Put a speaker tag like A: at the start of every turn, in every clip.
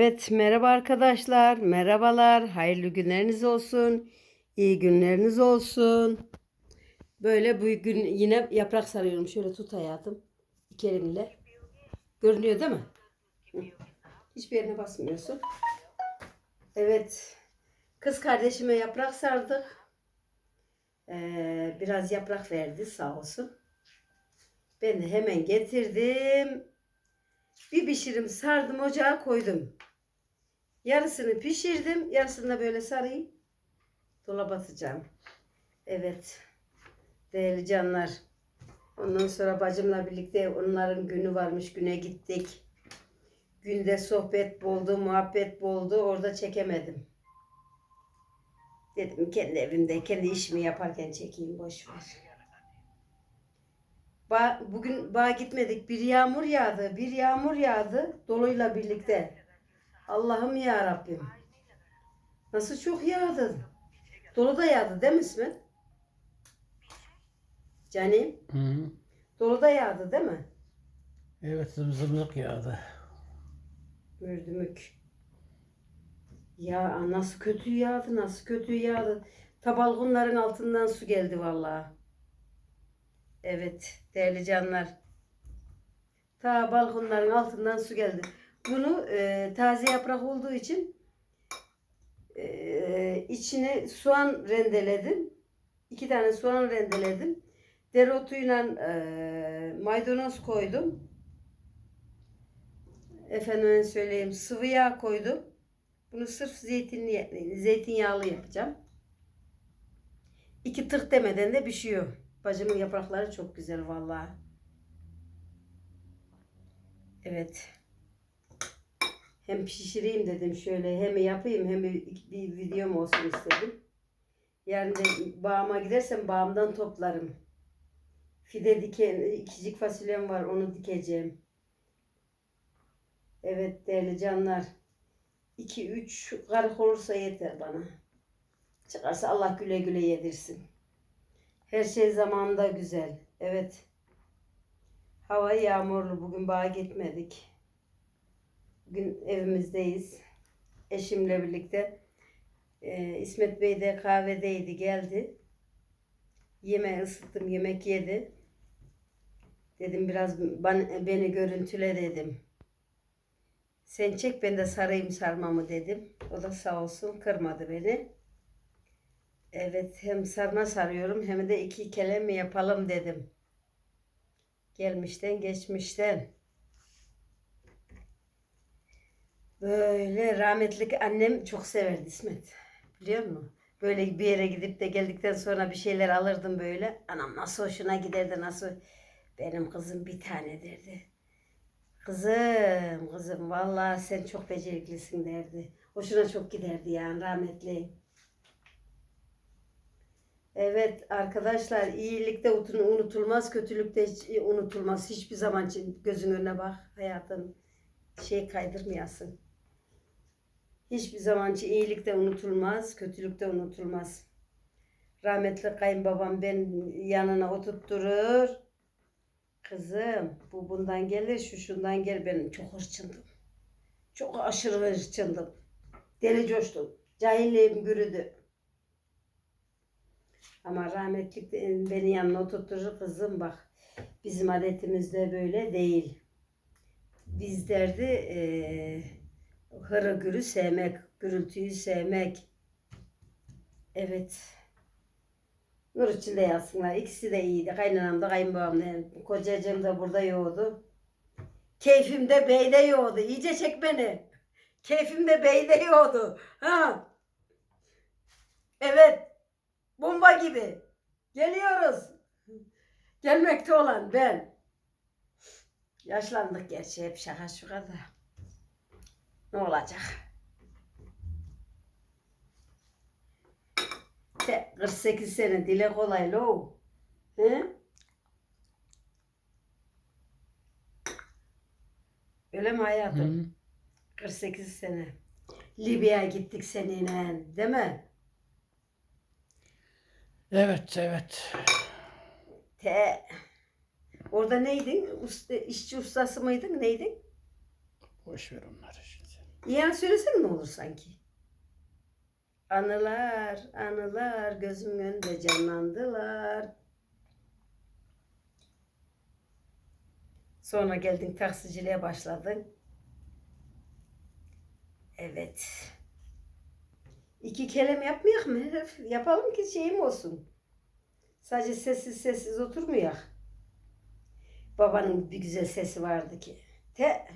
A: Evet, merhaba arkadaşlar, merhabalar, hayırlı günleriniz olsun, iyi günleriniz olsun. Böyle bugün yine yaprak sarıyorum. Şöyle tut hayatım, iki elimle. Görünüyor değil mi? Hiçbir yerine basmıyorsun. Evet, kız kardeşime yaprak sardık. Ee, biraz yaprak verdi sağ olsun. Ben de hemen getirdim. Bir pişirim sardım ocağa koydum. Yarısını pişirdim. Yarısını da böyle sarayım. Dolaba atacağım. Evet. Değerli canlar. Ondan sonra bacımla birlikte onların günü varmış. Güne gittik. Günde sohbet boldu, muhabbet boldu. Orada çekemedim. Dedim kendi evimde, kendi işimi yaparken çekeyim. Boş ver. Ba bugün bağa gitmedik. Bir yağmur yağdı. Bir yağmur yağdı. Doluyla birlikte. Allah'ım ya Rabbim. Nasıl çok yağdı. Dolu da yağdı değil mi İsmet? Canim.
B: Hı -hı.
A: Dolu da yağdı değil mi?
B: Evet zımzımlık yağdı.
A: Mürdümük. Ya nasıl kötü yağdı, nasıl kötü yağdı. Ta balkonların altından su geldi vallahi. Evet değerli canlar. Ta balkonların altından su geldi. Bunu e, taze yaprak olduğu için e, içine soğan rendeledim. İki tane soğan rendeledim. Dereotuyla e, maydanoz koydum. Efendime söyleyeyim sıvı yağ koydum. Bunu sırf zeytinli, zeytinyağlı yapacağım. İki tık demeden de pişiyor. Bacımın yaprakları çok güzel vallahi. Evet. Hem pişireyim dedim şöyle hem yapayım hem bir, videom olsun istedim. Yarın da bağıma gidersem bağımdan toplarım. Fide diken, ikicik fasulyem var onu dikeceğim. Evet değerli canlar. 2-3 karık olursa yeter bana. Çıkarsa Allah güle güle yedirsin. Her şey zamanında güzel. Evet. Hava yağmurlu. Bugün bağa gitmedik. Bugün evimizdeyiz. Eşimle birlikte. Ee, İsmet Bey de kahvedeydi. Geldi. Yemeği ısıttım. Yemek yedi. Dedim biraz bana, beni görüntüle dedim. Sen çek ben de sarayım sarmamı dedim. O da sağ olsun kırmadı beni. Evet hem sarma sarıyorum hem de iki kelem yapalım dedim. Gelmişten geçmişten. Böyle rahmetli annem çok severdi İsmet. Biliyor musun? Böyle bir yere gidip de geldikten sonra bir şeyler alırdım böyle. Anam nasıl hoşuna giderdi nasıl. Benim kızım bir tane derdi. Kızım, kızım vallahi sen çok beceriklisin derdi. Hoşuna çok giderdi yani rahmetli. Evet arkadaşlar iyilikte unutulmaz, kötülükte hiç unutulmaz. Hiçbir zaman için gözün önüne bak hayatın şey kaydırmayasın. Hiçbir zaman için iyilikte unutulmaz, kötülükte unutulmaz. Rahmetli kayınbabam ben yanına oturtturur. Kızım bu bundan gelir, şu şundan gel. Ben çok hırçındım. Çok aşırı hırçındım. Deli coştum. Cahilliğim bürüdü. Ama rahmetli beni yanına oturtturur kızım bak. Bizim adetimizde böyle değil. Biz derdi e, hırı gürü sevmek, gürültüyü sevmek. Evet. Nur içinde yatsınlar. İkisi de iyiydi. Kaynanam da kayınbabam da. Kocacığım da burada yoğdu. Keyfim de beyde yoğdu. İyice çek beni. Keyfim de beyde yoğdu. Ha. Evet. Bomba gibi. Geliyoruz. Gelmekte olan ben. Yaşlandık gerçi hep şaka şuka da. Ne olacak? Te 48 sene dile kolay lo. He? Öyle mi hayatım?
B: Hı.
A: 48 sene. Libya'ya gittik seninle, değil mi?
B: Evet evet.
A: Te. Orada neydin? Usta, işçi ustası mıydın? Neydin?
B: Boş ver onları şimdi.
A: Yani söylesene ne olur sanki. Anılar, anılar gözümün önünde canlandılar. Sonra geldin taksiciliğe başladın. Evet. İki kelime yapmayak mı? Yapalım ki şeyim olsun. Sadece sessiz sessiz oturmayak. Babanın bir güzel sesi vardı ki. Te.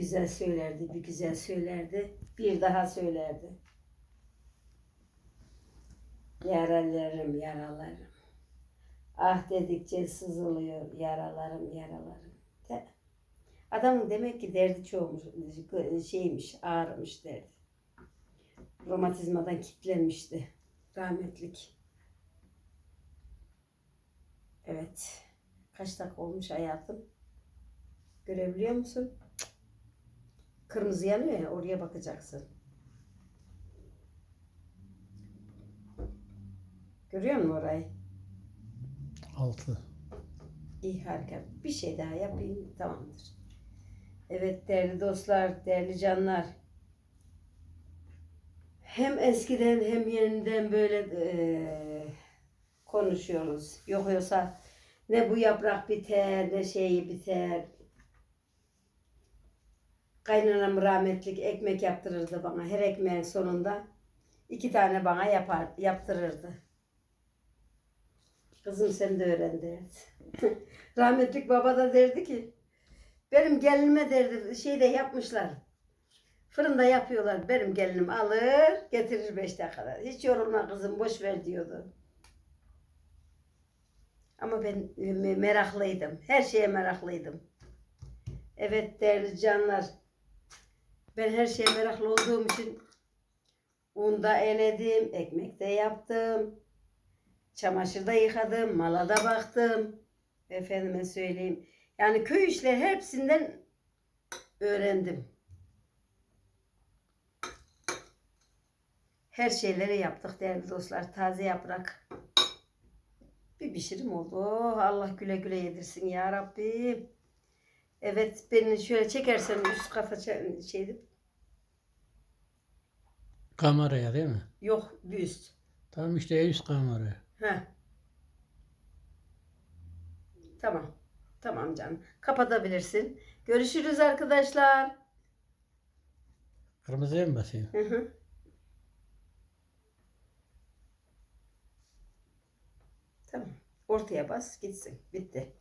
A: Güzel söylerdi, bir güzel söylerdi. Bir daha söylerdi. Yaralarım, yaralarım. Ah dedikçe sızılıyor yaralarım, yaralarım. Te. Adamın demek ki derdi çoğumuş, şeymiş, ağrımış derdi. Romatizmadan kilitlenmişti. Rahmetlik. Evet. Kaç dakika olmuş hayatım? Görebiliyor musun? Kırmızı yanıyor ya oraya bakacaksın. Görüyor musun orayı?
B: Altı.
A: İyi harika. Bir şey daha yapayım tamamdır. Evet değerli dostlar, değerli canlar. Hem eskiden hem yeniden böyle eee, konuşuyoruz. Yok yoksa ne bu yaprak biter ne şeyi biter. Kaynanam rahmetlik ekmek yaptırırdı bana. Her ekmeğin sonunda iki tane bana yapar, yaptırırdı. Kızım sen de öğren derdi. Rahmetlik baba da derdi ki benim gelinime derdi şeyde yapmışlar. Fırında yapıyorlar. Benim gelinim alır getirir beş dakikada. Hiç yorulma kızım boş ver diyordu. Ama ben me- meraklıydım. Her şeye meraklıydım. Evet değerli canlar. Ben her şeye meraklı olduğum için unda eledim, ekmek de yaptım. Çamaşırda yıkadım, mala da baktım. Efendime söyleyeyim. Yani köy işleri hepsinden öğrendim. Her şeyleri yaptık değerli dostlar. Taze yaprak. Bir pişirim oldu. Oh, Allah güle güle yedirsin ya Rabbim. Evet beni şöyle çekersen üst kafa şeydi.
B: Kameraya değil mi?
A: Yok bir üst.
B: Tamam işte üst kamera.
A: Heh. Tamam. Tamam canım. Kapatabilirsin. Görüşürüz arkadaşlar.
B: Kırmızıya mı basayım?
A: Hı hı. Tamam. Ortaya bas gitsin. Bitti.